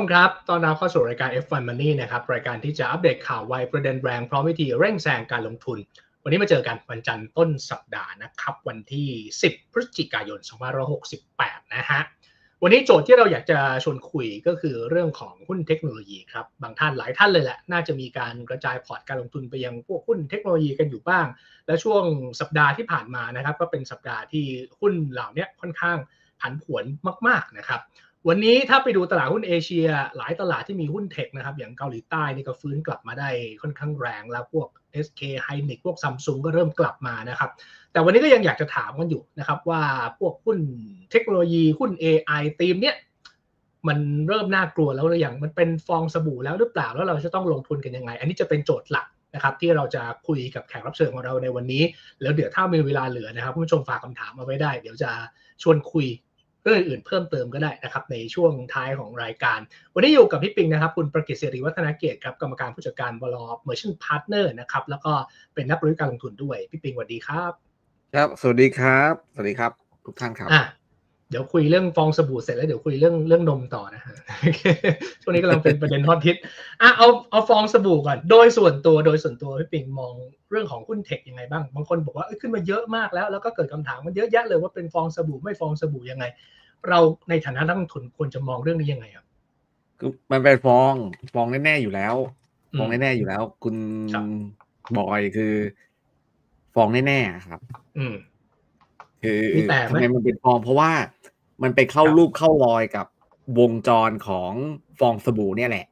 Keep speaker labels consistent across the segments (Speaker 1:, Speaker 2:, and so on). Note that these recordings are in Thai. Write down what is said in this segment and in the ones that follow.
Speaker 1: มครับตอนรับเข้าสู่รายการ F1 Money นะครับ รายการที่จะอัปเดตข่าวไวประเด็นแรง พร้อมวิธีเร่งแซงการลงทุน วันนี้มาเจอกันวันจันทร์ต้นสัปดาห์นะครับ วันที่ 10 พฤศจิกายน 2568 นะฮะ วันนี้โจทย์ที่เราอยากจะชวนคุยก็คือเรื่องของหุ้นเทคโนโลยีครับ บางท่านหลายท่านเลยแหละ น่าจะมีการกระจายพอร์ตการลงทุนไปยังพวกหุ้นเทคโนโลยีกันอยู่บ้าง และช่วงสัปดาห์ที่ผ่านมานะครับ ก็เป็นสัปดาห์ที่หุ้นเหล่านี้ค่อนข้างผันผวนมาก ๆนะครับ วันนี้ถ้าไปดูตลาดหุ้นเอเชีย หลายตลาดที่มีหุ้นเทคนะครับ อย่างเกาหลีใต้นี่ก็ฟื้นกลับมาได้ค่อนข้างแรงแล้วพวก SK h y n i x พวกซัมซุงก็เริ่มกลับมานะครับ แต่วันนี้ก็ยังอยากจะถามกันอยู่นะครับว่าพวกหุ้นเทคโนโลยีหุ้น AI ธีมเนี้ยมันเริ่มน่ากลัวแล้วหรือยังมันเป็นฟองสบู่แล้วหรือเปล่าแล้วเราจะต้องลงทุนกันยังไง อันนี้จะเป็นโจทย์หลักนะครับที่เราจะคุยกับแขกรับเชิญของเราในวันนี้ แล้วเดี๋ยวถ้ามีเวลาเหลือนะครับผู้ชมฝากคำถามมาไว้ได้ เดี๋ยวจะชวนคุย รื่องอื่นๆเพิ่มเติมก็ได้นะครับในช่วงท้ายของรายการ วันนี้อยู่กับพี่ปิงนะครับ คุณประกิตศิริวัฒนาเกียรติครับกรรมการผู้จัดการบลเมอร์ชันพาร์ทเนอร์นะครับแล้วก็เป็นนักบริการลงทุนด้วยพี่ปิงสวัสดีครับ
Speaker 2: ครับ สวัสดีครับ สวัสดีครับ ทุกท่านครับ
Speaker 1: อะ เดี๋ยวคุยเรื่องฟองสบู่เสร็จแล้วเดี๋ยวคุยเรื่องเรื่องนมต่อนะฮะช่วงนี้กำลังเป็นประเด็นฮอตฮิตอะเอาเอาฟองสบู่ก่อน โดยส่วนตัวโดยส่วนตัวพี่ปิงมองเรื่องของหุ้นเทคยังไงบ้าง บางคนบอกว่าเอ้ยขึ้นมาเยอะมากแล้ว แล้วก็เกิดคำถามมันเยอะแยะเลยว่าเป็นฟองสบู่ไม่ฟองสบู่ยังไง เราในฐานะนักลงทุนควรจะมองเรื่องนี้ยังไงครับ
Speaker 2: คือมันเป็นฟองฟองแน่ๆอยู่แล้ว
Speaker 1: อืม
Speaker 2: ฟองแน่ๆอยู่แล้ว คุณ
Speaker 1: ครับ
Speaker 2: บอยคือ ฟองแน่ๆครับ
Speaker 1: อืม
Speaker 2: คือ
Speaker 1: มีแต่ไหม
Speaker 2: ทำไมมันเป็นฟองเพราะว่ามันไปเข้า
Speaker 1: ครับ
Speaker 2: รูปเข้ารอยกับวงจรของฟองสบู่เนี่ยแหละ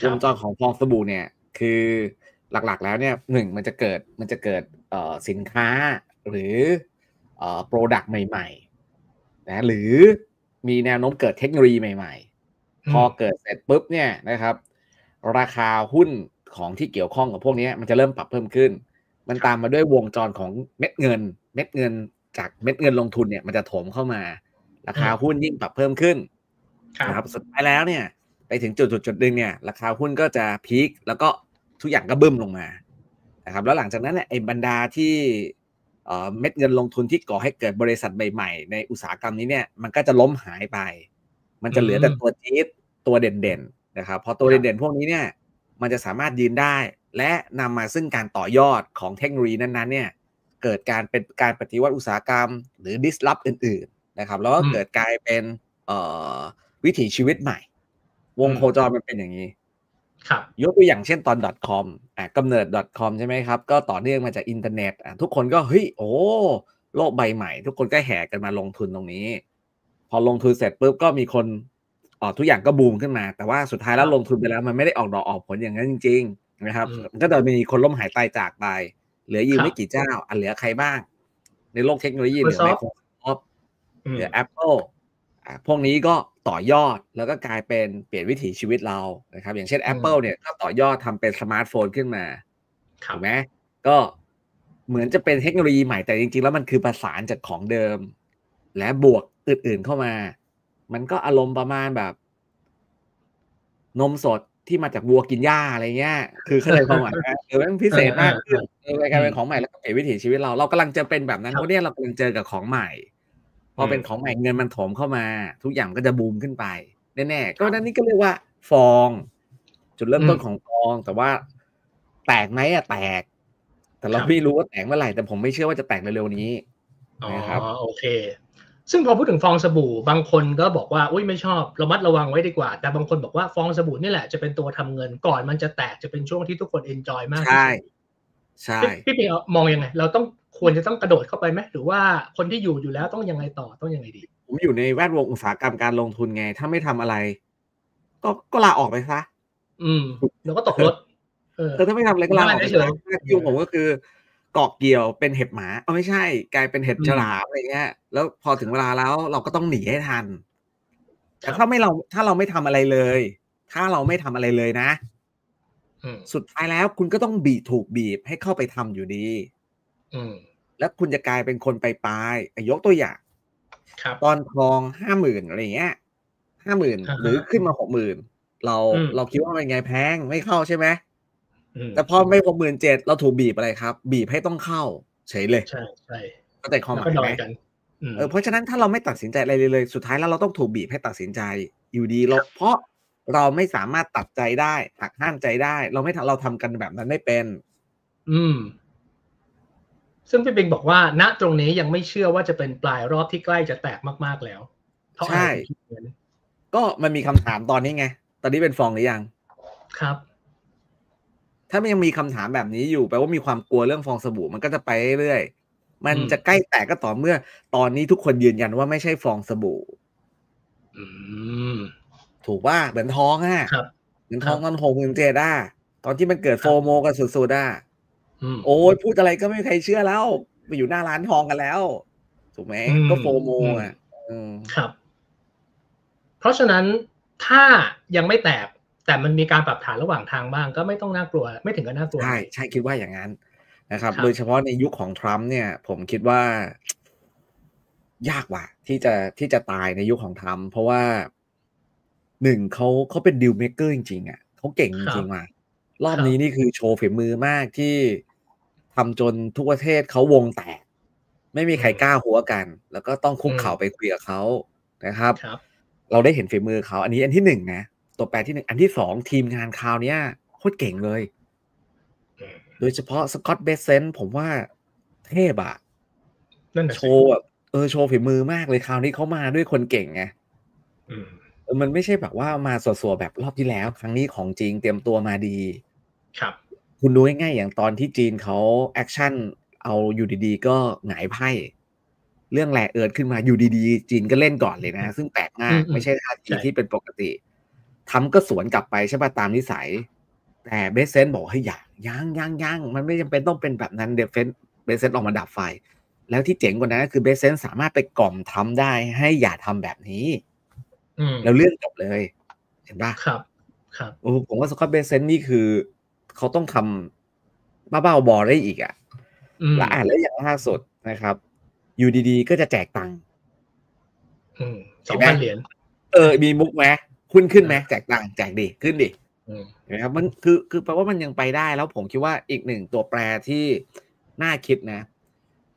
Speaker 1: ครั
Speaker 2: ว
Speaker 1: บ
Speaker 2: งจรของฟองสบู่เนี่ย คือหลักๆ แล้วเนี่ยหนึ่งมันจะเกิดมันจะเกิดเอ่อสินค้าหรือเอ่อโปรดักต์ใหม่ๆนะหรือมีแนวโน้มเกิดเทคโนโลยีใหม่ ๆ พอเกิดเสร็จปุ๊บเนี่ยนะครับ ราคาหุ้นของที่เกี่ยวข้องกับพวกนี้มันจะเริ่มปรับเพิ่มขึ้น มันตามมาด้วยวงจรของเม็ดเงิน เม็ดเงิน จากเม็ดเงินลงทุนเนี่ยมันจะโถมเข้ามา ราคาหุ้นยิ่งปรับเพิ่มขึ้น
Speaker 1: ครับ
Speaker 2: นะครับสุดท้ายแล้วเนี่ย ไปถึงจุดจุดจุดหนึ่งเนี่ย ราคาหุ้นก็จะพีคแล้วก็ทุกอย่างก็บึ้มลงมานะครับแล้วหลังจากนั้นเนี่ยไอ้บรรดาที่เอ่อเม็ดเงินลงทุนที่ก่อให้เกิดบริษัทใหม่ๆในอุตสาหกรรมนี้เนี่ยมันก็จะล้มหายไป มันจะเหลือแต่ตัวจี๊ดตัวเด่นๆนะครับพอตัวเด่นๆพวกนี้เนี่ยมันจะสามารถยืนได้ และนำมาซึ่งการต่อยอดของเทคโนโลยีนั้นๆเนี่ย เกิดการเป็นการปฏิวัติอุตสาหกรรม หรือ disrupt อื่น ๆ นะครับ แล้วก็
Speaker 1: อืม
Speaker 2: เกิดกลายเป็นเอ่อวิถีชีวิตใหม่ วง
Speaker 1: อืม
Speaker 2: โคจรมันเป็นอย่างนี้
Speaker 1: ครับ
Speaker 2: ยกตัวอย่างเช่นตอน .com อะกำเนิด .com ใช่ไหมครับ ก็ต่อเนื่องมาจากอินเทอร์เน็ตอะทุกคนก็เฮ้ยโอ้ โลกใบใหม่ ทุกคนก็แห่กันมาลงทุนตรงนี้ พอลงทุนเสร็จปุ๊บก็มีคนอ๋อทุกอย่างก็บูมขึ้นมา แต่ว่าสุดท้ายแล้วลงทุนไปแล้ว มันไม่ได้ออกดอกออกผลอย่างนั้นจริง ๆ นะครับ
Speaker 1: อืม
Speaker 2: มันก็จะมีคนล้มหายตายจากไป เหลืออยู่
Speaker 1: ครับ
Speaker 2: ไม่กี่เจ้าอะเหลือใครบ้าง ในโลกเทคโนโลยีเหลือ
Speaker 1: Microsoft
Speaker 2: Microsoft
Speaker 1: อืม
Speaker 2: เหลือ Apple อะพวกนี้ก็ต่อยอดแล้วก็กลายเป็นเปลี่ยนวิถีชีวิตเรานะครับ อย่างเช่น Apple เนี่ยก็ต่อยอดทำเป็นสมาร์ทโฟนขึ้นมา
Speaker 1: ครับ
Speaker 2: ถูกไหมก็เหมือนจะเป็นเทคโนโลยีใหม่แต่จริงๆ แล้วมันคือประสานจากของเดิม และบวกอื่นๆเข้ามา มันก็อารมณ์ประมาณแบบ นมสด ที่มาจากวัวกินหญ้าอะไรเงี้ย คือเข้าใจความหมายไหมเออมันพิเศษมากขึ้นเออกลายเป็นของใหม่แล้วก็เปลี่ยนวิถีชีวิตเรา เรากำลังจะเป็นแบบนั้น
Speaker 1: ครับ
Speaker 2: เพราะเนี่ยเรากำลังเจอกับของใหม่ พอเป็นของใหม่เงินมันโถมเข้ามา ทุกอย่างก็จะบูมขึ้นไปแน่ๆก็นั่นนี่ก็เรียกว่า ฟอง จุดเริ่มต้น
Speaker 1: อืม
Speaker 2: ของฟอง แต่ว่า แตกไหมอะแตก แต่เรา
Speaker 1: ครับ
Speaker 2: ไม่รู้ว่าแตกเมื่อไหร่แต่ผมไม่เชื่อว่าจะแตกเร็วๆนี้
Speaker 1: อ๋อ
Speaker 2: นะครับ
Speaker 1: โอเค ซึ่งพอพูดถึงฟองสบู่บางคนก็บอกว่าอุ้ยไม่ชอบระมัดระวังไว้ดีกว่า แต่บางคนบอกว่าฟองสบู่นี่แหละจะเป็นตัวทำเงินก่อนมันจะแตกจะเป็นช่วงที่ทุกคนเอนจอยมากที่
Speaker 2: ใช่
Speaker 1: สุด
Speaker 2: ใช่
Speaker 1: พี่พี่ปิงเอามองยังไง เราต้องควรจะต้องกระโดดเข้าไปไหมหรือว่าคนที่อยู่อยู่แล้วต้องยังไงต่อต้องยังไงดี
Speaker 2: ผมอยู่ในแวดวงอุตสาหกรรมการลงทุนไง ถ้าไม่ทำอะไร ก็ก็ลาออกไปซะ
Speaker 1: อืมแล้วก็ตกรถเออ
Speaker 2: เออถ้าไม่ทำอะไรก็ลาออกไป
Speaker 1: ไม่ได้เฉ
Speaker 2: ซะ
Speaker 1: ย
Speaker 2: หน้าที่ของผมก็คือเกาะเกี่ยวเป็นเห็บหมาเอาไม่ใช่ กลายเป็นเห็บ
Speaker 1: อืม
Speaker 2: ฉลามอะไรเงี้ย แล้วพอถึงเวลาแล้วเราก็ต้องหนีให้ทัน แต่ถ้าไม่เราถ้าเราไม่ทำอะไรเลย ถ้าเราไม่ทำอะไรเลยนะ
Speaker 1: อืม
Speaker 2: สุดท้ายแล้วคุณก็ต้องบีบถูกบีบให้เข้าไปทำอยู่ดี
Speaker 1: อืม
Speaker 2: แล้วคุณจะกลายเป็นคนไปปลายๆอะยกตัวอย่าง
Speaker 1: ครับ
Speaker 2: ตอนทองห้าหมื่นอะไรเงี้ยห้าหมื่น
Speaker 1: อ่าฮะ
Speaker 2: หรือขึ้นมาหกหมื่นเรา
Speaker 1: อืม
Speaker 2: เราคิดว่าเป็นไงแพงไม่เข้าใช่ไหม
Speaker 1: อืม
Speaker 2: แต่พอไม่หกหมื่นเจ็ดเราถูกบีบอะไรครับ บีบให้ต้องเข้า เฉยเลย
Speaker 1: ใช่ใช่
Speaker 2: ก็แต่ความห
Speaker 1: แล้ว
Speaker 2: มา
Speaker 1: ก็
Speaker 2: ย
Speaker 1: ด
Speaker 2: ไห
Speaker 1: อ
Speaker 2: ม
Speaker 1: ยกันอืม
Speaker 2: เออเพราะฉะนั้นถ้าเราไม่ตัดสินใจอะไรเลยเลย สุดท้ายแล้วเราต้องถูกบีบให้ตัดสินใจอยู่ดีเราเพราะเราไม่สามารถตัดใจได้หักห้ามใจได้ เราไม่ทำเราทำกันแบบนั้นไม่เป็น
Speaker 1: อืม ซึ่งพี่ปิงบอกว่า ณตรงนี้ยังไม่เชื่อว่าจะเป็นปลายรอบที่ใกล้จะแตกมาก ๆแล้วเพราะอะไร
Speaker 2: ใช่
Speaker 1: ถึงคิดอย่างนั้น
Speaker 2: ก็มันมีคำถามตอนนี้ไง ตอนนี้เป็นฟองหรือยัง
Speaker 1: ครับ
Speaker 2: ถ้ามันยังมีคำถามแบบนี้อยู่แปลว่ามีความกลัวเรื่องฟองสบู่มันก็จะไปเรื่อยๆมัน
Speaker 1: อืม
Speaker 2: จะใกล้แตกก็ต่อเมื่อ ตอนนี้ทุกคนยืนยันว่าไม่ใช่ฟองสบู่
Speaker 1: อืม
Speaker 2: ถูกว่าเหมือนท้องอะ
Speaker 1: ครับ
Speaker 2: เหมือนท้อง
Speaker 1: ครับ
Speaker 2: ตอนหกเดือนเจด้าตอนที่มันเกิด
Speaker 1: ครับ
Speaker 2: โฟโมกันสุดๆอะ
Speaker 1: อืม
Speaker 2: โอ้ยพูดอะไรก็ไม่มีใครเชื่อแล้วไปอยู่หน้าร้านทองกันแล้ว ถูกไหม
Speaker 1: อืม
Speaker 2: ก็โฟโมอะอืม
Speaker 1: ครับ เพราะฉะนั้นถ้ายังไม่แตก แต่มันมีการปรับฐานระหว่างทางบ้าง ก็ไม่ต้องน่ากลัว ไม่ถึงกับน่ากลัว
Speaker 2: ใช่ใช่คิดว่าอย่างนั้นนะครับ
Speaker 1: ครับ
Speaker 2: โดยเฉพาะในยุคของทรัมป์เนี่ย ผมคิดว่า ยากว่ะที่จะที่จะตายในยุคของทรัมป์เพราะว่าหนึ่งเขาเขาเป็นดิวเม k เกอร์จริงๆอะเขาเก่งจริงๆว่ะรอบนี้นี่คือโชว์ฝีมือมากที่ทำจนทุกประเทศเขาวงแตก ไม่มีใครกล้าหัวกัน แล้วก็ต้องคุกเข่าไปคุยกับเขานะครับ
Speaker 1: ครับ
Speaker 2: เราได้เห็นฝีมือเขา อันนี้อันที่หนึ่งนะ ตัวแปรที่หนึ่งอันที่สองทีมงานคราวเนี้ยโคตรเก่งเลย
Speaker 1: อืม
Speaker 2: โดยเฉพาะสกอตเบสเซนผมว่าเทพอะ
Speaker 1: นั่นแหละ
Speaker 2: โชว์แบบเออโชว์ฝีมือมากเลยคราวนี้เขามาด้วยคนเก่งไง
Speaker 1: อืม
Speaker 2: เออมันไม่ใช่แบบว่ามาสัวๆแบบรอบที่แล้ว ครั้งนี้ของจริงเตรียมตัวมาดี
Speaker 1: ครับ
Speaker 2: คุณดูง่ายๆอย่างตอนที่จีนเขาแอคชั่นเอาอยู่ดีๆ ก็หงายไพ่เรื่องแหลเอิร์ดขึ้นมาอยู่ดีๆ จีนก็เล่นก่อนเลยนะ ซึ่งแปลกมาก
Speaker 1: อืมอืม
Speaker 2: ไม่ใช่ท่าที
Speaker 1: ใช่
Speaker 2: ที่เป็นปกติ ทำก็สวนกลับไปใช่ป่ะตามนิสัย แต่เบสเซนบอกให้ยอย่ายังยังยังมันไม่จำเป็นต้องเป็นแบบนั้นเดฟเฟนเบสเซนออกมาดับไฟ แล้วที่เจ๋งกว่านั้นก็คือเบสเซนสามารถไปกล่อมทำได้ให้อย่าทำแบบนี้
Speaker 1: อืม
Speaker 2: แล้วเรื่องจบเลย เห็นป่ะ
Speaker 1: ครับ ครับ
Speaker 2: โอ้ผมว่าสกอตเบสเซนนี่คือเขาต้องทำบ้าๆบอๆได้อีกอะ่ะ
Speaker 1: อืม
Speaker 2: และอ่านแล้วอย่างล่าสุดนะครับ อยู่ดีๆ ก็จะแจกตังค์
Speaker 1: อืมส
Speaker 2: เห็
Speaker 1: อนง
Speaker 2: ไหม
Speaker 1: พันเหรียญ
Speaker 2: เออ มีมุกไหม คุณขึ้นไหมแจกตังค์แจกดิขึ้นดิ
Speaker 1: อืม
Speaker 2: เห็นไหมครับมันคือคือแปลว่ามันยังไปได้แล้วผมคิดว่าอีกหนึ่งตัวแปรที่น่าคิดนะ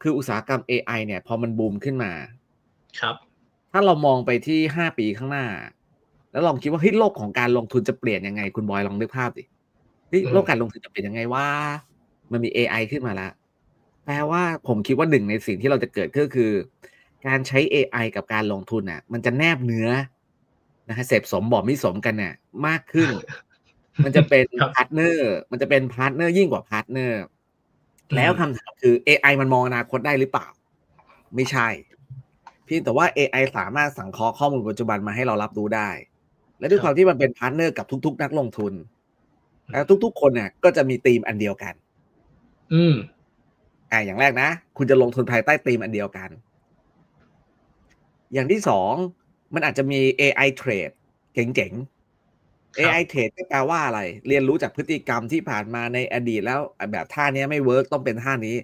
Speaker 2: คืออุตสาหกรรม AI เนี่ย พอมันบูมขึ้นมา
Speaker 1: ครับ
Speaker 2: ถ้าเรามองไปที่ห้าปีข้างหน้า แล้วลองคิดว่าเฮ้ยโลกของการลงทุนจะเปลี่ยนยังไง คุณบอยลองนึกภาพดิเฮ้ย
Speaker 1: อืม
Speaker 2: โลกการลงทุนจะเปลี่ยนยังไงว่า มันมี AI ขึ้นมาแล้วแปลว่าผมคิดว่าหนึ่งในสิ่งที่เราจะเกิดก็คือ การใช้ AI กับการลงทุนน่ะ มันจะแนบเนื้อ นะฮะเสพสมบอกไม่สมกันเนี่ยมากขึ้น มันจะเป็น
Speaker 1: ครับ
Speaker 2: พาร์ทเนอร์ มันจะเป็นพาร์ทเนอร์ยิ่งกว่าพาร์ทเนอร์ แล้วคำถามคือ AI มันมองอนาคตได้หรือเปล่า ไม่ใช่ เพียงแต่ว่า AI สามารถสังเคราะห์ข้อมูลปัจจุบันมาให้เรารับรู้ได้ และด้วย
Speaker 1: ครับ
Speaker 2: ความที่มันเป็นพาร์ทเนอร์กับทุก ๆ นักลงทุน แล้วทุก ๆ คนเนี่ย ก็จะมีธีมอันเดียวกัน
Speaker 1: อืม
Speaker 2: อ่าอย่างแรกนะ คุณจะลงทุนภายใต้ธีมอันเดียวกัน อย่างที่สอง มันอาจจะมี AI trade เจ๋งๆ
Speaker 1: ครับ
Speaker 2: AI trade ก็แปลว่าอะไร เรียนรู้จากพฤติกรรมที่ผ่านมาในอดีตแล้วแบบท่าเนี้ยไม่เวิร์กต้องเป็นท่านี้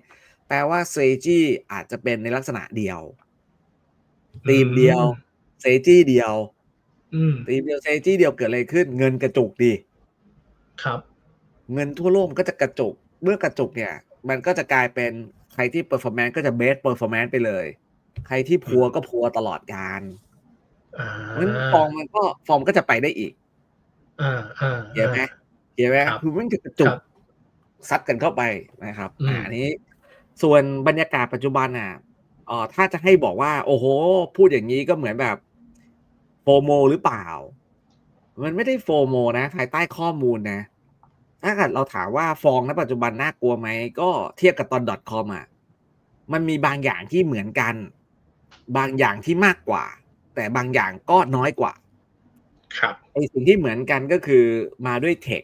Speaker 2: แปลว่าเซจีอาจจะเป็นในลักษณะเดียวธีมเดียวเซจีเดียว
Speaker 1: อืม
Speaker 2: ธีมเดียวเซจีเดียวเกิดอะไรขึ้น เงินกระจุกดี
Speaker 1: ครับ
Speaker 2: เงินทั่วโลกมันก็จะกระจุก เมื่อกระจุกเนี่ย มันก็จะกลายเป็นใครที่เปอร์ฟอร์แมนซ์ก็จะเบสเปอร์ฟอร์แมนซ์ไปเลย ใครที่พัวก็พัวตลอดการ
Speaker 1: อ่า
Speaker 2: งั้นฟองมันก็ฟองมันก็จะไปได้อีก
Speaker 1: อ่าอ่า
Speaker 2: เห็นไหมเห็นไหม
Speaker 1: ครับ
Speaker 2: คือมันจะกระจุ
Speaker 1: ค
Speaker 2: ก
Speaker 1: รับ
Speaker 2: ซัดกันเข้าไปนะครับ
Speaker 1: อืม
Speaker 2: อ่าอันนี้ ส่วนบรรยากาศปัจจุบันอะเอ่อถ้าจะให้บอกว่า โอ้โห พูดอย่างนี้ก็เหมือนแบบโฟโมหรือเปล่า มันไม่ได้โฟโมนะภายใต้ข้อมูลนะ ถ้าเกิดเราถามว่าฟองณปัจจุบันน่ากลัวไหม ก็เทียบกับตอน .com อะมันมีบางอย่างที่เหมือนกัน บางอย่างที่มากกว่า แต่บางอย่างก็น้อยกว่า
Speaker 1: ครับ
Speaker 2: ไอสิ่งที่เหมือนกันก็คือมาด้วยเทค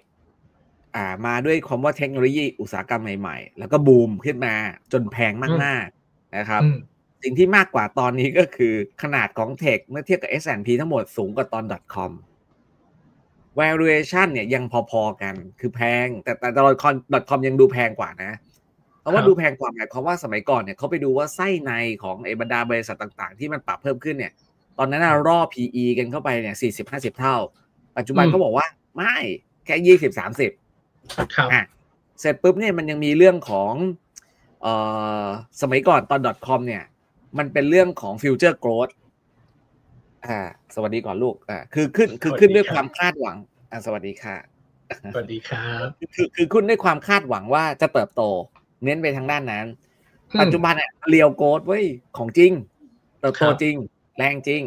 Speaker 2: อ่ามาด้วยความว่าเทคโนโลยีอุตสาหกรรมใหม่ๆ แล้วก็บูมขึ้นมาจนแพงมากๆนะครับ
Speaker 1: อืม
Speaker 2: สิ่งที่มากกว่าตอนนี้ก็คือขนาดของเทคเมื่อเทียบกับ S&P ทั้งหมดสูงกว่าตอน .com valuation เนี่ยยังพอๆกันคือแพง แต่แต่ตอน .com ยังดูแพงกว่านะเพราะว่า
Speaker 1: ครับ
Speaker 2: ดูแพงกว่าหมายความว่าสมัยก่อนเนี่ยเขาไปดูว่าไส้ในของไอ้บรรดาบริษัทต่าง ๆ ที่มันปรับเพิ่มขึ้นเนี่ย ตอนนั้นน่ะรอ PE กันเข้าไปเนี่ยสี่สิบห้าสิบเท่า ปัจจุบัน
Speaker 1: อืม
Speaker 2: เขาบอกว่า ไม่แค่ยี่สิบสามสิบ
Speaker 1: ครับ
Speaker 2: อะเสร็จปุ๊บเนี่ยมันยังมีเรื่องของเอ่อสมัยก่อนตอน .com เนี่ย มันเป็นเรื่องของ future growth อ่า สวัสดีก่อนลูกอ่าคือขึ้นคือขึ้นด้วยความคาดหวังอ่าสวัสดีค่ะ
Speaker 1: สวัสดีครับ
Speaker 2: คือคือขึ้นด้วยความคาดหวังว่าจะเติบโต เน้นไปทางด้านนั้น ปัจจุบันเนี่ยเรียวโกดเว้ยของจริง เติบโตจริง แรงจริง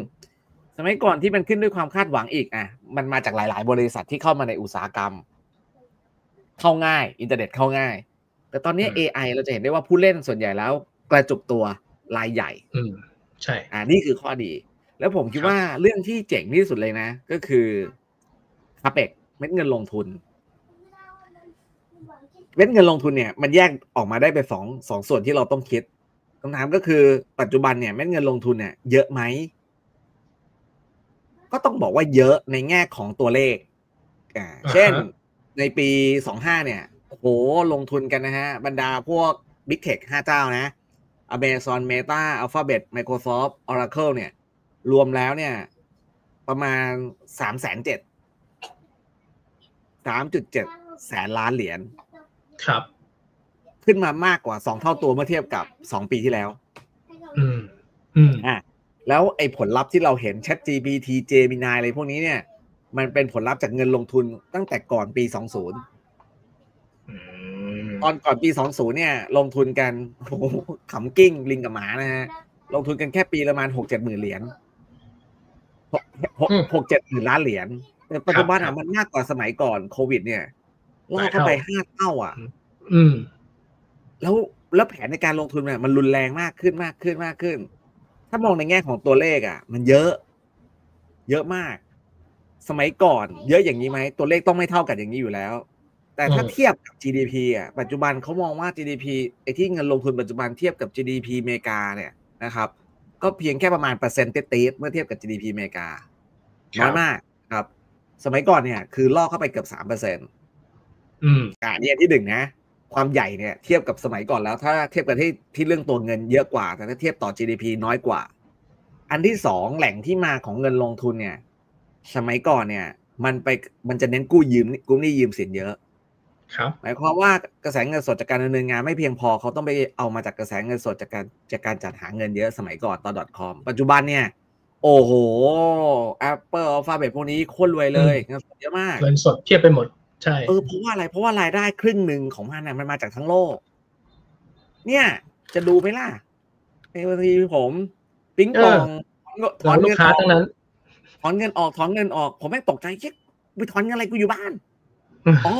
Speaker 2: สมัยก่อนที่มันขึ้นด้วยความคาดหวังอีกอะมันมาจากหลาย ๆ บริษัทที่เข้ามาในอุตสาหกรรม เข้าง่าย อินเทอร์เน็ตเข้าง่าย แต่ตอนนี้ AI เราจะเห็นได้ว่าผู้เล่นส่วนใหญ่แล้ว กระจุกตัวรายใหญ่
Speaker 1: อืมใช่
Speaker 2: อ่านี่คือข้อดี แล้วผมคิดว่าเรื่องที่เจ๋งที่สุดเลยนะ ก็คือคาเปกเม็ดเงินลงทุนเม็ดเงินลงทุนเนี่ย มันแยกออกมาได้เป็นสองสองส่วนที่เราต้องคิด คำถามก็คือปัจจุบันเนี่ยเม็ดเงินลงทุนเนี่ยเยอะไหม ก็ต้องบอกว่าเยอะในแง่ของตัวเลขอ่าเช่นในปีสองห้าเนี่ยโอ้โหลงทุนกันนะฮะ บรรดาพวก Big Tech ห้าเจ้านะ Amazon Meta Alphabet Microsoft Oracle เนี่ย รวมแล้วเนี่ย ประมาณสามแสนเจ็ดสามจุดเจ็ดแสนล้านเหรียญ
Speaker 1: ครับ
Speaker 2: ขึ้นมามากกว่าสองเท่าตัวเมื่อเทียบกับสองปีที่แล้ว
Speaker 1: อืม อืม
Speaker 2: อะแล้วไอ้ผลลัพธ์ที่เราเห็น Chat GPT Gemini อะไรพวกนี้เนี่ย มันเป็นผลลัพธ์จากเงินลงทุนตั้งแต่ก่อนปี20
Speaker 1: อืม
Speaker 2: ตอนก่อนปี20เนี่ย ลงทุนกันโอ้โหขำกิ้งลิงกับหมานะฮะลงทุนกันแค่ปีละประมาณหกเจ็ดหมื่นเหรียญหกหกหกเจ็ดหมื่นล้านเหรียญแต่ปัจจุบันอะมันมากกว่าสมัยก่อนโควิด เนี่ยล่อเข้าไปห้าเท่าอะ
Speaker 1: อืม
Speaker 2: แล้วแล้วแผนในการลงทุนเนี่ยมันรุนแรงมากขึ้นมากขึ้นมากขึ้น ถ้ามองในแง่ของตัวเลขอะ มันเยอะ เยอะมาก สมัยก่อน เยอะอย่างนี้ไหมตัวเลขต้องไม่เท่ากันอย่างนี้อยู่แล้ว แต่ถ้า
Speaker 1: อืม
Speaker 2: เทียบกับ GDP อะปัจจุบันเขามองว่า GDP ไอ้ที่เงินลงทุนปัจจุบันเทียบกับ GDP อเมริกาเนี่ยนะครับ ก็เพียงแค่ประมาณเปอร์เซ็นต์ตีดๆเมื่อเทียบกับ GDP อเมริกา
Speaker 1: ครับ
Speaker 2: น้อยมากครับ สมัยก่อนเนี่ย คือล่อเข้าไปเกือบสามเปอร์เซ็นต์
Speaker 1: อืม
Speaker 2: อ่านี่อันที่หนึ่งนะ ความใหญ่เนี่ยเทียบกับสมัยก่อนแล้ว ถ้าเทียบกันที่ที่เรื่องตัวเงินเยอะกว่า แต่ถ้าเทียบต่อ GDP น้อยกว่า อันที่สองแหล่งที่มาของเงินลงทุนเนี่ย สมัยก่อนเนี่ย มันไปมันจะเน้นกู้ยืมกู้หนี้ยืมสินเยอะ
Speaker 1: ครับ
Speaker 2: หมายความว่ากระแสเงินสดจากการดำเนินงานไม่เพียงพอเขาต้องไปเอามาจากกระแสเงินสดจากการจากการจัดหาเงินเยอะสมัยก่อนตอน .com ปัจจุบันเนี่ยโอ้โห Apple Alphabet พวกนี้โคตรรวยเลยเงินสดเยอะมาก
Speaker 1: เงินสดเทียบไปหมด ใช่
Speaker 2: เออเพราะว่าอะไรเพราะว่ารายได้ครึ่งหนึ่งของมันน่ะมันมาจากทั้งโลก เนี่ย จะดูไหมล่ะในบางทีผมปิ๊งปองถ
Speaker 1: ร้
Speaker 2: อ
Speaker 1: อนนลู
Speaker 2: เงิ
Speaker 1: ก
Speaker 2: น
Speaker 1: ค้า
Speaker 2: ออก
Speaker 1: ทั้งนั้น
Speaker 2: ถอนเงินออกถอนเงินออก ผมแม่งตกใจเช็คไปถอนเงินอะไรกูอยู่บ้านอ๋อ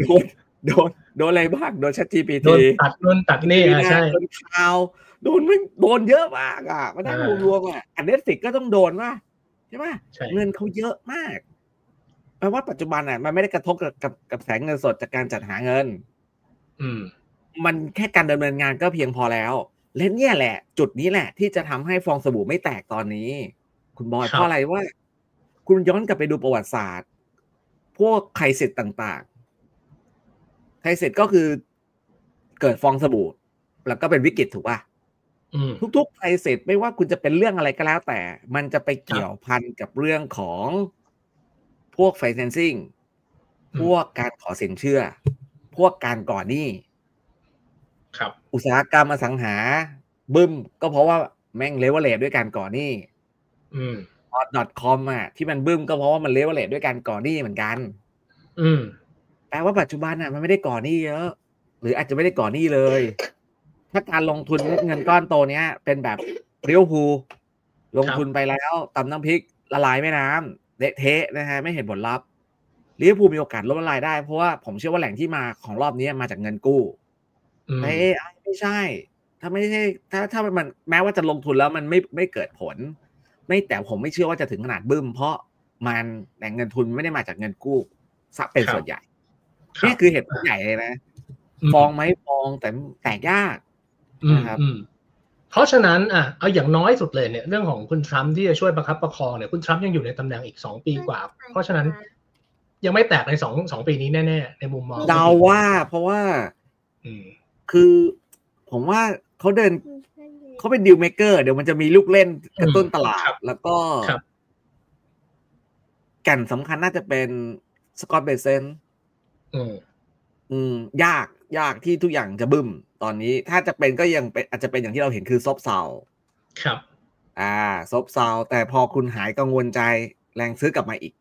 Speaker 2: โดนโดนโดนอะไรบ้างโดน Chat
Speaker 1: โด
Speaker 2: GPT
Speaker 1: นตัดนู่นตัดนี่อะใช่
Speaker 2: โดนข่าวโดนไม่โดนเยอะมากอะมานั่ง
Speaker 1: อ่าร
Speaker 2: วมๆอะอันเน็ตฟิกก็ต้องโดนว่าใช่ไหม
Speaker 1: ใช่
Speaker 2: เงินเขาเยอะมากแป ลว่าปัจจุบันอะมันไม่ได้กระทบกับกับกับแสงเงินสดจากการจัดหาเงิน
Speaker 1: อืม
Speaker 2: มันแค่การดำเนินงานก็เพียงพอแล้ว และเนี่ยแหละ จุดนี้แหละ ที่จะทำให้ฟองสบู่ไม่แตกตอนนี้ คุณบอย
Speaker 1: ครับ
Speaker 2: เพราะอะไรว่า คุณย้อนกลับไปดูประวัติศาสตร์ พวกไครสิทธ์ต่างๆไครสิทธ์ก็คือเกิดฟองสบู่ แล้วก็เป็นวิกฤตถูกป่ะ
Speaker 1: อืม
Speaker 2: ทุกๆไครสิทธ์ไม่ว่าคุณจะเป็นเรื่องอะไรก็แล้วแต่ มันจะไปเกี่ยวพันกับเรื่องของ พวก financing
Speaker 1: อืม
Speaker 2: พวกการขอสินเชื่อ พวกการก่อนหนี้
Speaker 1: ครับ
Speaker 2: อุตสาหกรรมอสังหา บึ้ม ก็เพราะว่าแม่งเลเวลเลทด้วยการก่อนหนี้
Speaker 1: อืม
Speaker 2: ออดคอมอะที่มันบึ้มก็เพราะว่ามันเลเวลเลทด้วยการก่อนหนี้เหมือนกัน
Speaker 1: อืม
Speaker 2: แปลว่าปัจจุบันอะมันไม่ได้ก่อนหนี้เยอะ หรืออาจจะไม่ได้ก่อนหนี้เลย ถ้าการลงทุนเงินก้อนโตเนี้ย เป็นแบบเรียวพูลลงทุนไปแล้วตำน้ำพริกละลายแม่น้ำ เละเทะนะฮะไม่เห็นผลลัพธ์ลิเวอร์พูลมีโอกาสล้มละลายได้เพราะว่าผมเชื่อว่าแหล่งที่มาของรอบนี้มาจากเงินกู้
Speaker 1: อืม
Speaker 2: แต่ AI ไม่ใช่ ถ้าไม่ใช่ ถ้าถ้ามันแม้ว่าจะลงทุนแล้วมันไม่ไม่เกิดผล ไม่แต่ผมไม่เชื่อว่าจะถึงขนาดบึ้ม เพราะมันแหล่งเงินทุนไม่ได้มาจากเงินกู้ซะเป็นส่วนใหญ่
Speaker 1: รับ
Speaker 2: นี่คือเหตุผลใหญ่เลยนะ
Speaker 1: ม
Speaker 2: ฟองไหมฟองแต่แตกยาก
Speaker 1: อืม
Speaker 2: นะครับ
Speaker 1: อืม เพราะฉะนั้นอะเอาอย่างน้อยสุดเลยเนี่ยเรื่องของคุณทรัมป์ที่จะช่วยประคับประคองเนี่ยคุณทรัมป์ยังอยู่ในตำแหน่งอีกสองปีกว่า เพราะฉะนั้นยังไม่แตกในสองสองปีนี้แน่ๆในมุมมอง
Speaker 2: เดาว่า เพราะว่า
Speaker 1: อืม
Speaker 2: คือผมว่าเขาเดินเขาเป็นดิวเมเกอร์เดี๋ยวมันจะมีลูกเล่นกระตุ้นตลาด แล้วก็
Speaker 1: ครับ
Speaker 2: แก่นสำคัญน่าจะเป็นสกอตเบเซน
Speaker 1: อืม
Speaker 2: อืมยากยากที่ทุกอย่างจะบึ้ม ตอนนี้ถ้าจะเป็นก็ยังเป็นอาจจะเป็นอย่างที่เราเห็นคือซบเซา
Speaker 1: ครับ
Speaker 2: อ่าซบเซาแต่พอคุณหายกังวลใจแรงซื้อกลับมาอีก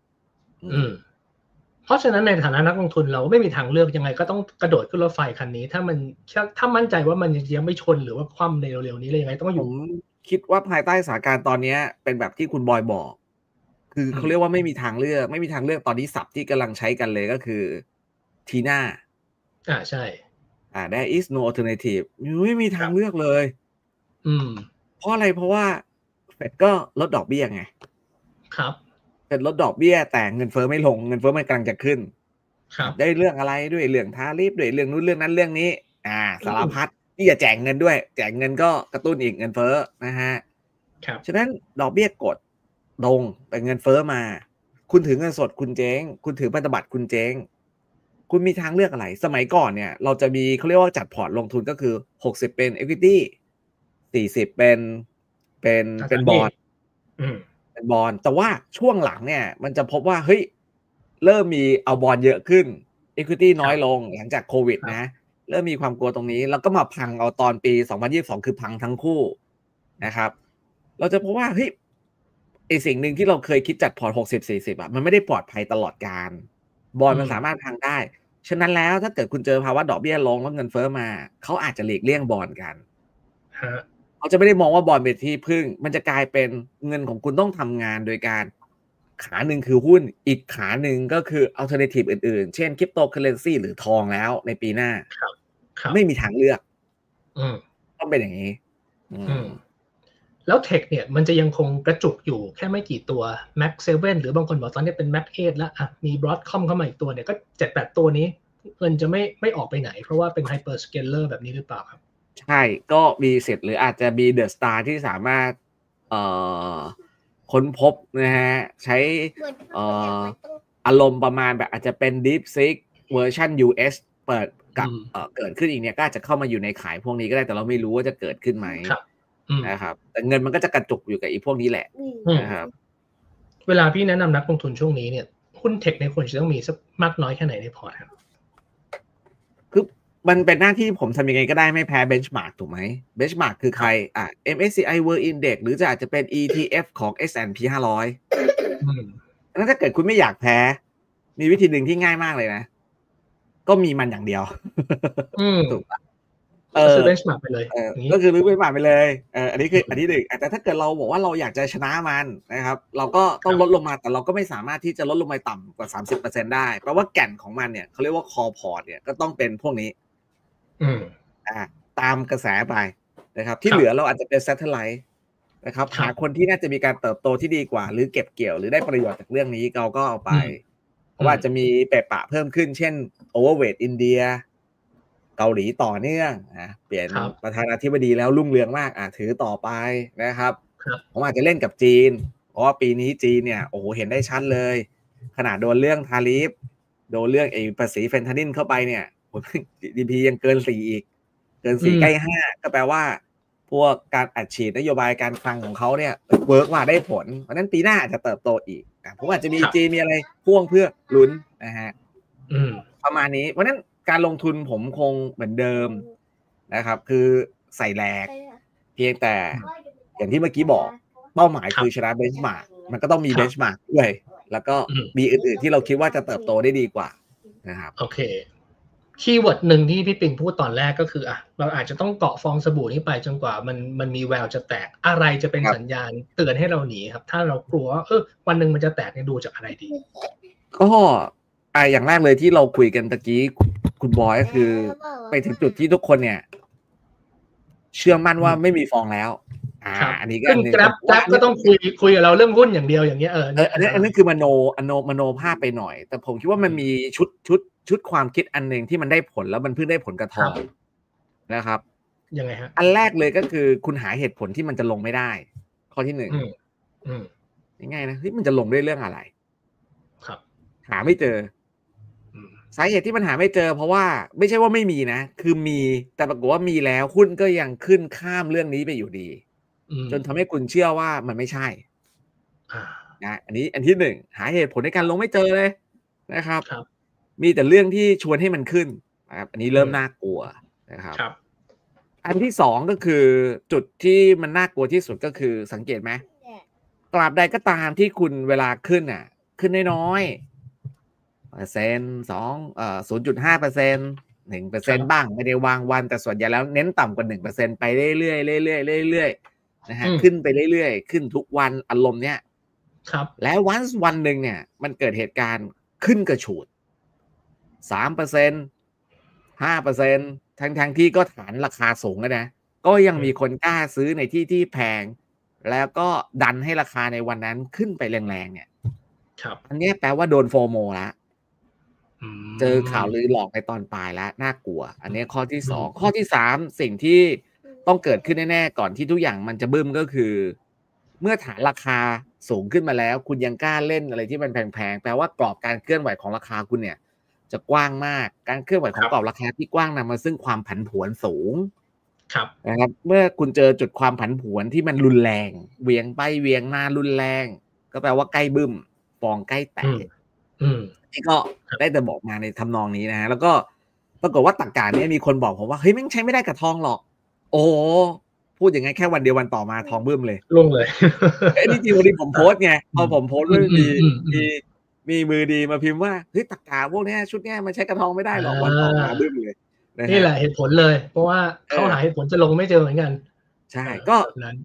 Speaker 1: อืมเพราะฉะนั้นในฐานะนักลงทุนเราไม่มีทางเลือกยังไงก็ต้องกระโดดขึ้นรถไฟคันนี้ ถ้ามันถ้ามั่นใจว่ามันยังไม่ชนหรือว่าคว่ำในเร็วๆนี้เลยยังไงต้องอ
Speaker 2: ผ
Speaker 1: ยู่
Speaker 2: มคิดว่าภายใต้สถานการณ์ตอนเนี้ยเป็นแบบที่คุณบอยบอก คือเขาเรียกว่าไม่มีทางเลือก ไม่มีทางเลือกตอนนี้ศัพท์ที่กำลังใช้กันเลยก็คือ ทีน่า
Speaker 1: อ่าใช่
Speaker 2: อ่า there is no alternative ไม่มีทางเลือกเลย
Speaker 1: อืม
Speaker 2: เพราะอะไรเพราะว่าเฟดก็ลดดอกเบี้ยไง
Speaker 1: ครับ
Speaker 2: เฟดลดดอกเบี้ย แต่เงินเฟ้อไม่ลงเงินเฟ้อมันกำลังจะขึ้น
Speaker 1: ครับ
Speaker 2: ได้เรื่องอะไรด้วยเรื่องทาริฟด้วยเรื่องนู้นเรื่องนั้นเรื่องนี้ อ่าสารพัดที่จะแจกเงินด้วย แจกเงินก็กระตุ้นอีกเงินเฟ้อนะฮะ
Speaker 1: ครับ
Speaker 2: ฉะนั้นดอกเบี้ยกดลงแต่เงินเฟ้อมา คุณถือเงินสดคุณเจ๊ง คุณถือพันธบัตรคุณเจ๊ง คุณมีทางเลือกอะไร สมัยก่อนเนี่ย เราจะมีเขาเรียกว่าจัดพอร์ตลงทุนก็คือหกสิบเป็น equity สี่สิบเป็นเป็นเป็นบอล
Speaker 1: อืม
Speaker 2: เป็นบอลแต่ว่าช่วงหลังเนี่ย มันจะพบว่าเฮ้ยเริ่มมีเอาบอลเยอะขึ้น Equity น้อยลงหลังจากโควิดนะ เริ่มมีความกลัวตรงนี้ แล้วก็มาพังเอาตอนปี 2022 คือพังทั้งคู่นะครับ เราจะพบว่าเฮ้ยไอสิ่งหนึ่งที่เราเคยคิดจัดพอร์ต 60 40อะมันไม่ได้ปลอดภัยตลอดการบอลมัน
Speaker 1: อืม
Speaker 2: สามารถพังได้ ฉะนั้นแล้วถ้าเกิดคุณเจอภาวะดอกเบี้ยลงแล้วเงินเฟ้อมาเขาอาจจะหลีกเลี่ยงบอลกัน
Speaker 1: ฮะ
Speaker 2: เขาจะไม่ได้มองว่าบอลเป็นที่พึ่ง มันจะกลายเป็นเงินของคุณต้องทำงานโดยการ ขาหนึ่งคือหุ้นอีกขาหนึ่งก็คืออัลเทอร์เนทีฟอื่นๆ เช่นคริปโตเคอเรนซีหรือทองแล้วในปีหน้า
Speaker 1: ครับ
Speaker 2: ไม่มีทางเลือก
Speaker 1: อืม
Speaker 2: ต้องเป็นอย่างนี้อืม
Speaker 1: อืม แล้วเทคเนี่ยมันจะยังคงกระจุกอยู่แค่ไม่กี่ตัว Mac 7 หรือบางคนบอกตอนนี้เป็น Mac 8 แล้วอะมี Broadcom เข้ามาอีกตัวเนี่ยก็เจ็ดแปดตัวนี้เงินจะไม่ไม่ออกไปไหน เพราะว่าเป็น Hyper Scaler แบบนี้หรือเปล่าครับ
Speaker 2: ใช่ก็มีสิทธิ์หรืออาจจะมีเดอะสตาร์ที่สามารถเอ่อค้นพบนะฮะ ใช้เอ่ออารมณ์ประมาณแบบอาจจะเป็น Deep Seek เวอร์ชัน US เปิดกับ
Speaker 1: อืม
Speaker 2: เอ่อเกิดขึ้นอีกเนี่ยก็อาจจะเข้ามาอยู่ในขายพวกนี้ก็ได้แต่เราไม่รู้ว่าจะเกิดขึ้นไหม
Speaker 1: ครับอืม
Speaker 2: นะครับ แต่เงินมันก็จะกระจุกอยู่กับอีพวกนี้แหละ
Speaker 1: อืม
Speaker 2: นะครับ
Speaker 1: เวลาพี่แนะนำนักลงทุนช่วงนี้เนี่ยหุ้นเทคในยควรจะต้องมีสักมากน้อยแค่ไหนในพอร์ตครับ
Speaker 2: คือมันเป็นหน้าที่ผมทำยังไงก็ได้ไม่แพ้เบนช์มาร์กถูกไหมเบนช์มาร์กคือใครอะ MSCI World Index หรือจะอาจจะเป็น ETF ของ S&P 500
Speaker 1: อืม
Speaker 2: แล้วถ้าเกิดคุณไม่อยากแพ้ มีวิธีหนึ่งที่ง่ายมากเลยนะ ก็มีมันอย่างเดียว
Speaker 1: อืม
Speaker 2: ถูกปะเอ
Speaker 1: ก็
Speaker 2: อ
Speaker 1: คือ benchmark ไปเลย
Speaker 2: เออ
Speaker 1: อย่างนี้
Speaker 2: ก็คือรื้อไปมาไปเลยเอออันนี้คืออันที่หนึ่งแต่ถ้าเกิดเราบอกว่าเราอยากจะชนะมันนะครับ เราก็ต้องลดลงมาแต่เราก็ไม่สามารถที่จะลดลงมาต่ำกว่า 30%ได้เพราะว่าแก่นของมันเนี่ยเขาเรียกว่าคอพอร์ตเนี่ยก็ต้องเป็นพวกนี้
Speaker 1: อืม
Speaker 2: อ่าตามกระแสไปนะครับ ที่
Speaker 1: ครับ
Speaker 2: เหลือเราอาจจะเป็น s ซ t เท l ไลท์นะครับ
Speaker 1: ครับ
Speaker 2: หาคนที่น่าจะมีการเติบโตที่ดีกว่า หรือเก็บเกี่ยวหรือได้ประโยชน์จากเรื่องนี้เราก็เอาไป
Speaker 1: อืม
Speaker 2: เพราะว่าจะมีเปะปะเพิ่มขึ้น เช่น overweight อินเดีย เกาหลีต่อเนื่องอะเปลี่ยน
Speaker 1: ครับ
Speaker 2: ประธานาธิบดีแล้วรุ่งเรืองมากอะถือต่อไปนะครับ
Speaker 1: ครับ
Speaker 2: ผมอาจจะเล่นกับจีน เพราะว่าปีนี้จีนเนี่ยโอ้โหเห็นได้ชัดเลย ขนาดโดนเรื่องทาริฟโดนเรื่องไอ้ภาษีเฟนทานินเข้าไปเนี่ยโอ้โห GDP ยังเกินสี่อีก เกินสี่
Speaker 1: อืม
Speaker 2: ใกล้ห้าก็แปลว่า พวกการอัดฉีดนโยบายการคลังของเขาเนี่ยเวิร์กว่าได้ผล เพราะฉะนั้นปีหน้าอาจจะเติบโตอีกอะผมอาจจะมี
Speaker 1: ครับ
Speaker 2: จีนมีอะไรพ่วงเพื่อลุ้นนะฮะ
Speaker 1: อืม
Speaker 2: ประมาณนี้เพราะฉะนั้น การลงทุนผมคงเหมือนเดิมนะครับ คือใส่แหลกเพียงแต่อย่างที่เมื่อกี้บอกเป้าหมาย
Speaker 1: ครับ
Speaker 2: คือชนะเบนช์มาร์กมันก็ต้องมี
Speaker 1: ครับ
Speaker 2: เบนช์มาร์กด้วย แล้วก็
Speaker 1: อืม
Speaker 2: มีอื่น ๆ ที่เราคิดว่าจะเติบโตได้ดีกว่านะครับ
Speaker 1: โอเคคีย์เวิร์ดหนึ่งที่พี่ปิงพูดตอนแรกก็คืออะเราอาจจะต้องเกาะฟองสบู่นี้ไปจนกว่ามันมันมีแววจะแตกอะไรจะเป็น
Speaker 2: ครับ
Speaker 1: สัญญาณเตือนให้เราหนีครับ ถ้าเรากลัวว่าเออวันหนึ่งมันจะแตกเนี่ยดูจากอะไรดี
Speaker 2: ก็ อ่าอย่างแรกเลยที่เราคุยกันตะกี้คุณคุณบอยก็คือ ไปถึงจุดที่ทุกคนเนี่ย เชื่อมั่นว่าไม่มีฟองแล้ว อ่า
Speaker 1: ครับ
Speaker 2: อันนี้ก็
Speaker 1: ขึ้น
Speaker 2: อันหนึ่ง
Speaker 1: กราฟกราฟก็ต้องคุยคุยกับเราเรื่องหุ้นอย่างเดียวอย่างเงี้ยเออ
Speaker 2: เอออันนี้อันนี้คือมโนอโนมโนภาพไปหน่อย แต่ผมคิดว่ามันมีชุดชุดชุดความคิดอันหนึ่งที่มันได้ผลแล้วมันเพิ่งได้ผลกระทบนะครับ
Speaker 1: ยังไงฮะ
Speaker 2: อันแรกเลยก็คือคุณหาเหตุผลที่มันจะลงไม่ได้ ข้อที่หนึ่ง
Speaker 1: อืมอืม
Speaker 2: ง่ายๆนะเฮ้ยมันจะลงด้วยเรื่องอะไร
Speaker 1: ครับ
Speaker 2: หาไม่เจอ
Speaker 1: อืม
Speaker 2: สาเหตุที่มันหาไม่เจอ เพราะว่าไม่ใช่ว่าไม่มีนะ คือมีแต่ปรากฏว่ามีแล้วหุ้นก็ยังขึ้นข้ามเรื่องนี้ไปอยู่ดี
Speaker 1: อืม
Speaker 2: จนทำให้คุณเชื่อว่ามันไม่ใช่
Speaker 1: อ่า
Speaker 2: นะอันนี้อันที่หนึ่งหาเหตุผลในการลงไม่เจอเลยนะครับ
Speaker 1: ครับ
Speaker 2: มีแต่เรื่องที่ชวนให้มันขึ้นนะครับอันนี้เริ่ม
Speaker 1: อืม
Speaker 2: น่ากลัวนะครับ
Speaker 1: ครับ
Speaker 2: อันที่สองก็คือจุดที่มันน่ากลัวที่สุดก็คือสังเกตไหมตราบใดก็ตามที่คุณเวลาขึ้นอะ ขึ้นน้อยๆ เปอร์เซ็นต์สองเอ่อศูนย์จุดห้าเปอร์เซ็นต์หนึ่งเปอร์เซ็นบ้างไม่ได้วางวันแต่ส่วนใหญ่แล้วเน้นต่ำกว่าหนึ่งเปอร์เซ็นไปเรื่อยๆเรื่อยๆเรื่อยๆนะฮะขึ้นไปเรื่อยๆ ขึ้นทุกวันอารมณ์เนี้ย
Speaker 1: ครับ
Speaker 2: แล้ววันวันหนึ่งเนี่ย มันเกิดเหตุการณ์ขึ้นกระฉูดสามเปอร์เซ็นห้าเปอร์เซ็นทั้งทั้งที่ก็ฐานราคาสูงนะ ก็ยังมีคนกล้าซื้อในที่ที่แพง แล้วก็ดันให้ราคาในวันนั้นขึ้นไปแรงๆเนี่ย
Speaker 1: ครับ
Speaker 2: อันนี้แปลว่าโดนโฟโมละ
Speaker 1: อืม
Speaker 2: เจอข่าวลือหลอกในตอนปลายแล้วน่ากลัว อันนี้ข้อที่สอง
Speaker 1: อืม
Speaker 2: ข้อที่สามสิ่งที่ต้องเกิดขึ้นแน่ๆก่อนที่ทุกอย่างมันจะบึ้มก็คือ เมื่อฐานราคาสูงขึ้นมาแล้ว คุณยังกล้าเล่นอะไรที่มันแพงๆแปลว่ากรอบการเคลื่อนไหวของราคาคุณเนี่ย จะกว้างมากการเคลื่อนไหวของกรอบราคาที่กว้างนำมาซึ่งความผันผวนสูง
Speaker 1: ครับ
Speaker 2: นะครับ เมื่อคุณเจอจุดความผันผวนที่มันรุนแรงเหวียงไปเหวียงมารุนแรง ก็แปลว่าใกล้บึ้มฟองใกล้แต
Speaker 1: อื
Speaker 2: ก
Speaker 1: มอืม
Speaker 2: นี่ก็ได้แต่บอกมาในทำนองนี้นะฮะแล้วก็ปรากฏว่าตักการเนี่ยมีคนบอกผมว่าเฮ้ยแม่งใช้ไม่ได้กับทองหรอก โอ้พูดอย่างไงแค่วันเดียววันต่อมาทองบึ้มเลย
Speaker 1: ลงเลย
Speaker 2: เอ้ยนี่จริงวันนี้ผมโพสต์ไงพอผมโพสต์เรื่องมี
Speaker 1: อืมอืมอืม
Speaker 2: มีมีมือดีมาพิมพ์ว่าเฮ้ยตักกาพวกเนี้ยชุดเนี้ยมันใช้กระทองไม่ได้หรอก
Speaker 1: อ่า
Speaker 2: วันต่อมาบึ้มเลยนะฮ
Speaker 1: นี่แหละเหตุผลเลย เพราะว่าเขาหาเหตุผลจะลงไม่เจอเหมือนกัน
Speaker 2: ใช่ก็
Speaker 1: แบบนั้น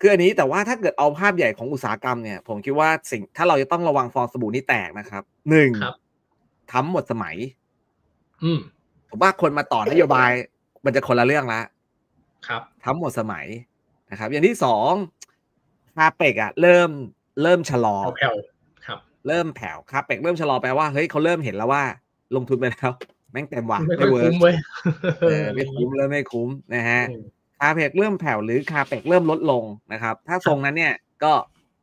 Speaker 2: คืออันนี้แต่ว่าถ้าเกิดเอาภาพใหญ่ของอุตสาหกรรมเนี่ย ผมคิดว่าสิ่งถ้าเราจะต้องระวังฟองสบู่นี่แตกนะครับ หนึ่ง
Speaker 1: ครับ
Speaker 2: ทำหมดสมัย
Speaker 1: อืม
Speaker 2: ผมว่าคนมาต่อนโยบาย มันจะคนละเรื่องละ
Speaker 1: ครับ
Speaker 2: ทั้งหมดสมัยนะครับ อย่างที่สองคาเปกอะเริ่มเริ่มชะลอ
Speaker 1: แผ่วๆครับ
Speaker 2: เริ่มแผ่วคาเปกเริ่มชะลอแปลว่าเฮ้ยเขาเริ่มเห็นแล้วว่า ลงทุนไปแล้วแม่งเต็มว่ะ
Speaker 1: ไม่ค่อย
Speaker 2: เวิร์
Speaker 1: คุ้
Speaker 2: ก
Speaker 1: มเว้ย
Speaker 2: เออไม่คุ้มเริ่มไม่คุ้มนะฮะ
Speaker 1: อืม
Speaker 2: คาเปกเริ่มแผ่วหรือคาเปกเริ่มลดลงนะครับ ถ้าทรงนั้นเนี่ยก็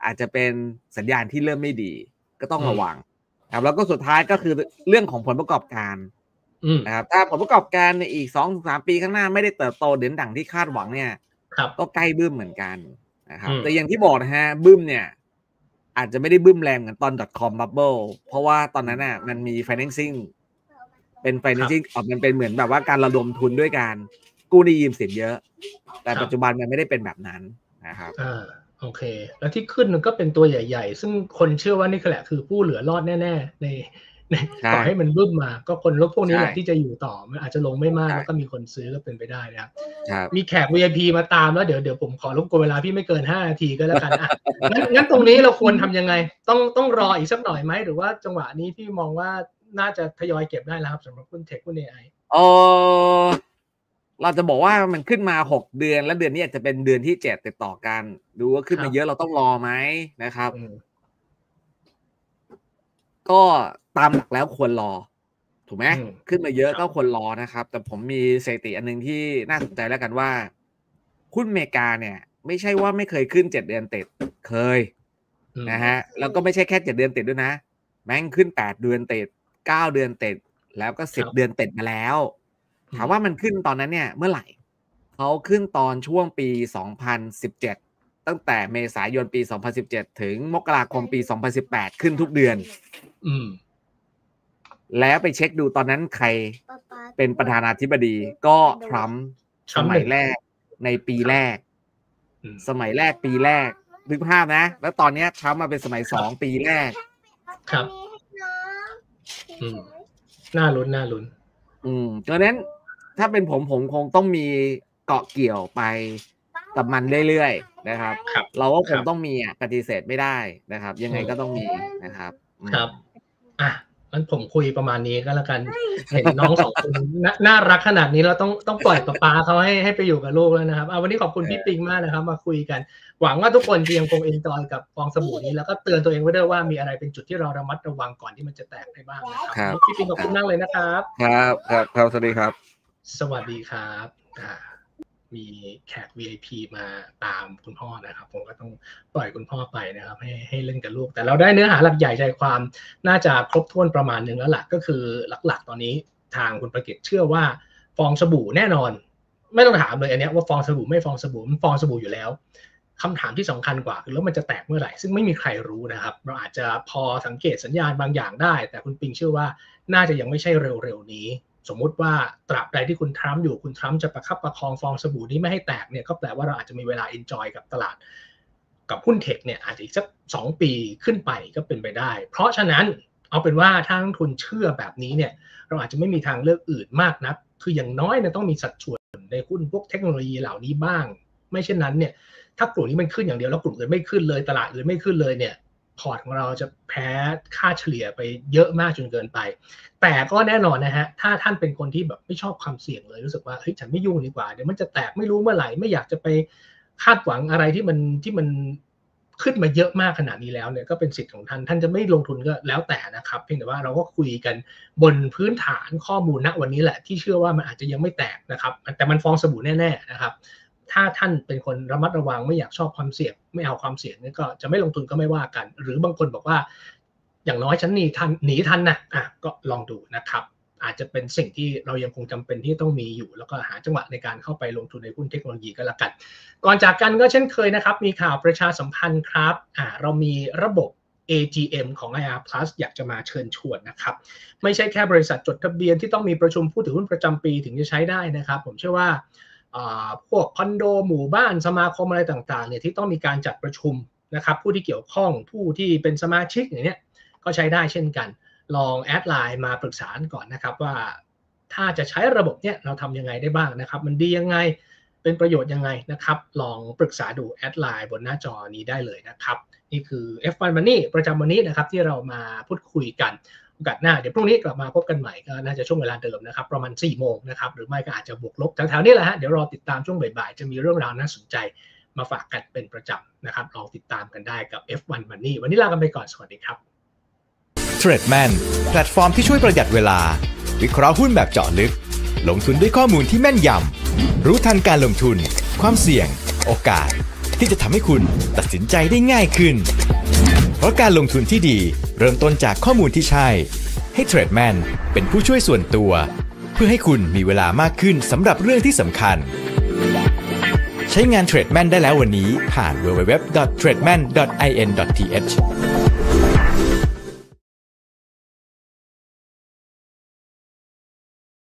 Speaker 2: อาจจะเป็นสัญญาณที่เริ่มไม่ดี ก็ต้องระวัง ครับแล้วก็สุดท้ายก็คือเรื่องของผลประกอบการ
Speaker 1: อืม
Speaker 2: นะครับถ้าผลประกอบการในอีกสองสามปีข้างหน้าไม่ได้เติบโตเด่นดังที่คาดหวังเนี่ย
Speaker 1: ครับ
Speaker 2: ก็ใกล้บึ้มเหมือนกันนะครับ
Speaker 1: อืม
Speaker 2: แต่อย่างที่บอกนะฮะบึ้มเนี่ย อาจจะไม่ได้บึ้มแรงเหมือนตอน .com bubble เพราะว่าตอนนั้นน่ะมันมี financing เป็น financing ออกมันเป็นเหมือนแบบว่าการระดมทุนด้วยการกู้หนี้ยืมสินเยอะ แต่ปัจจุบันมันไม่ได้เป็นแบบนั้นนะครับ
Speaker 1: อ่า โอเค แล้วที่ขึ้นมันก็เป็นตัวใหญ่ ๆ ซึ่งคนเชื่อว่านี่แหละคือผู้เหลือรอดแน่ๆในใน
Speaker 2: ใช่
Speaker 1: ต่อให้มันบึ้มมา ก็คนลบพวกนี้แหละ
Speaker 2: ใช่
Speaker 1: ที่จะอยู่ต่อมันอาจจะลงไม่มาก
Speaker 2: ใช่
Speaker 1: แล้วก็มีคนซื้อก็เป็นไปได้นะครับ
Speaker 2: ครับ
Speaker 1: มีแขก VIP มาตามแล้วเดี๋ยวเดี๋ยวผมขอรบกวนเวลาพี่ไม่เกิน5นาทีก็แล้วกันอะงั้นงั้นตรงนี้เราควรทำยังไง ต้องต้องรออีกสักหน่อยไหมหรือว่าจังหวะนี้พี่มองว่าน่าจะทยอยเก็บได้แล้วครับสำหรับหุ้นเทคหุ้น AI
Speaker 2: เออ เราจะบอกว่ามันขึ้นมาหกเดือน แล้วเดือนนี้อาจจะเป็นเดือนที่เจ็ดติดต่อกัน ดูว่าขึ้น
Speaker 1: ครั
Speaker 2: มา
Speaker 1: บ
Speaker 2: เยอะเราต้องรอไหมนะครับ
Speaker 1: อืม
Speaker 2: ก็ตามหลักแล้วควรรอ ถูกไหม
Speaker 1: อืม
Speaker 2: ขึ้นมาเยอะ
Speaker 1: ครับ
Speaker 2: ก็ควรรอนะครับ แต่ผมมีสถิติอันหนึงที่น่าสนใจแล้วกันว่าหุ้นอเมริกาเนี่ย ไม่ใช่ว่าไม่เคยขึ้นเจ็ดเดือนติดเคย
Speaker 1: อืม
Speaker 2: นะฮะแล้วก็ไม่ใช่แค่เจ็ดเดือนติดด้วยนะ แม่งขึ้นแปดเดือนติดเก้าเดือนติดแล้วก็สิบเดือนติดมาแล้ว ถามว่ามันขึ้นตอนนั้นเนี่ยเมื่อไหร่เขาขึ้นตอนช่วงปี 2017 ตั้งแต่เมษายนปี 2017 ถึงมกราคมปี 2018 ขึ้นทุกเดือน
Speaker 1: อืม
Speaker 2: แล้วไปเช็คดูตอนนั้นใครเป็นประธานาธิบดีก็ทรัมป์
Speaker 1: ท
Speaker 2: ส
Speaker 1: รัมป์
Speaker 2: มัยแรกในปีแรก
Speaker 1: อืม
Speaker 2: สมัยแรกปีแรกนึกภาพนะ แล้วตอนเนี้ยทรัมป์มาเป็นสมัยสองปีแรก
Speaker 1: ครับอืมน่าลุ้นน่าลุ้น
Speaker 2: อืมดังนั้น ถ้าเป็นผมผมคงต้องมีเกาะเกี่ยวไปกับมันเรื่อยๆนะครับ
Speaker 1: ครับ
Speaker 2: เราก็ค
Speaker 1: ครั
Speaker 2: ง
Speaker 1: บ
Speaker 2: ต้องมีอะปฏิเสธไม่ได้นะครับ ยังไง
Speaker 1: อืม
Speaker 2: ก็ต้องมีนะครับอืม
Speaker 1: ครับอะงั้นผมคุยประมาณนี้ก็แล้วกัน เห็นน้องสองคนน่าน่ารักขนาดนี้เราต้องต้องปล่อยป๊าป๊าเขาให้ให้ไปอยู่กับลูกแล้วนะครับเอาวันนี้ขอบคุณพี่ปิงมากนะครับ มาคุยกัน หวังว่าทุกคนจะยังคงเอนจอยกับฟองสบู่นี้แล้วก็เตือนตัวเองไว้ด้วยว่ามีอะไรเป็นจุดที่เราระมัดระวังก่อนที่มันจะแตกได้บ้างนะค
Speaker 2: ครั
Speaker 1: รับพี่ปิงขอบคุณมากเลยนะครับ
Speaker 2: ครับครับครับสวัสดีครับ
Speaker 1: สวัสดีครับมีแขก VIP มาตามคุณพ่อนะครับ ผมก็ต้องปล่อยคุณพ่อไปนะครับ ให้ให้เล่นกับลูก แต่เราได้เนื้อหาหลักใหญ่ใจความน่าจะครบถ้วนประมาณหนึ่งแล้วหล่ะก็คือหลักๆ ตอนนี้ทางคุณประกิตเชื่อว่าฟองสบู่แน่นอน ไม่ต้องถามเลยอันนี้ว่าฟองสบู่ไม่ฟองสบู่มันฟองสบู่อยู่แล้วคำถามที่สำคัญกว่าคือแล้วมันจะแตกเมื่อไหร่ ซึ่งไม่มีใครรู้นะครับ เราอาจจะพอสังเกตสัญญาณบางอย่างได้ แต่คุณปิงเชื่อว่าน่าจะยังไม่ใช่เร็วๆนี้ สมมุติว่าตราบใดที่คุณทรัมป์อยู่คุณทรัมป์จะประคับประคองฟองสบู่นี้ไม่ให้แตกเนี่ยก็แปลว่าเราอาจจะมีเวลาเอนจอยกับตลาด กับหุ้นเทคเนี่ยอาจจะอีกสักสองปีขึ้นไปก็เป็นไปได้ เพราะฉะนั้นเอาเป็นว่าถ้านักทุนเชื่อแบบนี้เนี่ยเราอาจจะไม่มีทางเลือกอื่นมากนักคืออย่างน้อยเนี่ยต้องมีสัดส่วนในหุ้นพวกเทคโนโลยีเหล่านี้บ้าง ไม่เช่นนั้นเนี่ยถ้ากลุ่มนี้มันขึ้นอย่างเดียวแล้วกลุ่มอื่นไม่ขึ้นเลยตลาดอื่นไม่ขึ้นเลยเนี่ย พอร์ตของเราจะแพ้ค่าเฉลี่ยไปเยอะมากจนเกินไป แต่ก็แน่นอนนะฮะ ถ้าท่านเป็นคนที่แบบไม่ชอบความเสี่ยงเลยรู้สึกว่าเฮ้ยฉันไม่ยุ่งดีกว่า เดี๋ยวมันจะแตกไม่รู้เมื่อไหร่ไม่อยากจะไปคาดหวังอะไรที่มันที่มันขึ้นมาเยอะมากขนาดนี้แล้วเนี่ยก็เป็นสิทธิ์ของท่านท่านจะไม่ลงทุนก็แล้วแต่นะครับเพียงแต่ว่าเราก็คุยกันบนพื้นฐานข้อมูลณวันนี้แหละที่เชื่อว่ามันอาจจะยังไม่แตกนะครับแต่มันฟองสบู่แน่ๆนะครับ ถ้าท่านเป็นคนระมัดระวังไม่อยากชอบความเสี่ยง ไม่เอาความเสี่ยงนี่ก็จะไม่ลงทุนก็ไม่ว่ากัน หรือบางคนบอกว่า อย่างน้อยฉันหนีทันหนีทันนะอะก็ลองดูนะครับอาจจะเป็นสิ่งที่เรายังคงจำเป็นที่ต้องมีอยู่ แล้วก็หาจังหวะในการเข้าไปลงทุนในหุ้นเทคโนโลยีก็แล้วกัน ก่อนจากกันก็เช่นเคยนะครับ มีข่าวประชาสัมพันธ์ครับอ่าเรามีระบบ AGM ของ IR Plus อยากจะมาเชิญชวนนะครับ ไม่ใช่แค่บริษัทจดทะเบียนที่ต้องมีประชุมผู้ถือหุ้นประจำปีถึงจะใช้ได้นะครับ ผมเชื่อว่า พวกคอนโดหมู่บ้านสมาคมอะไรต่างๆเนี่ยที่ต้องมีการจัดประชุมนะครับผู้ที่เกี่ยวข้องผู้ที่เป็นสมาชิกอย่างเนี้ยก็ใช้ได้เช่นกัน ลองแอดไลน์มาปรึกษาก่อนนะครับว่าถ้าจะใช้ระบบเนี้ยเราทำยังไงได้บ้างนะครับ มันดียังไงเป็นประโยชน์ยังไงนะครับ ลองปรึกษาดูแอดไลน์บนหน้าจอนี้ได้เลยนะครับ นี่คือ F1 Money ประจำวันนี้นะครับที่เรามาพูดคุยกัน กาสหน้า เดี๋ยวพรุ่งนี้กลับมาพบกันใหม่ก็น่าจะช่วงเวลาเดิมนะครับ ประมาณ4โมงนะครับ หรือไม่ก็อาจจะบวกลบแถวๆนี้แหละฮะ เดี๋ยวรอติดตามช่วงบ่ายๆ จะมีเรื่องราวน่าสนใจมาฝากกันเป็นประจำนะครับ ลองติดตามกันได้กับ F1 Money วันนี้ลากันไปก่อน สวัสดีครับ
Speaker 3: t r a d e m a n แพลตฟอร์มที่ช่วยประหยัดเวลา วิเคราะห์หุ้นแบบเจาะลึก ลงทุนด้วยข้อมูลที่แม่นยำ รู้ทันการลงทุน ความเสี่ยง โอกาส ที่จะทำให้คุณตัดสินใจได้ง่ายขึ้น เพราะการลงทุนที่ดีเริ่มต้นจากข้อมูลที่ใช่ ให้ t r a d e m a n เป็นผู้ช่วยส่วนตัว เพื่อให้คุณมีเวลามากขึ้นสำหรับเรื่องที่สำคัญ ใช้งาน t r a d e m a n ได้แล้ววันนี้ผ่าน www.trademan.in.th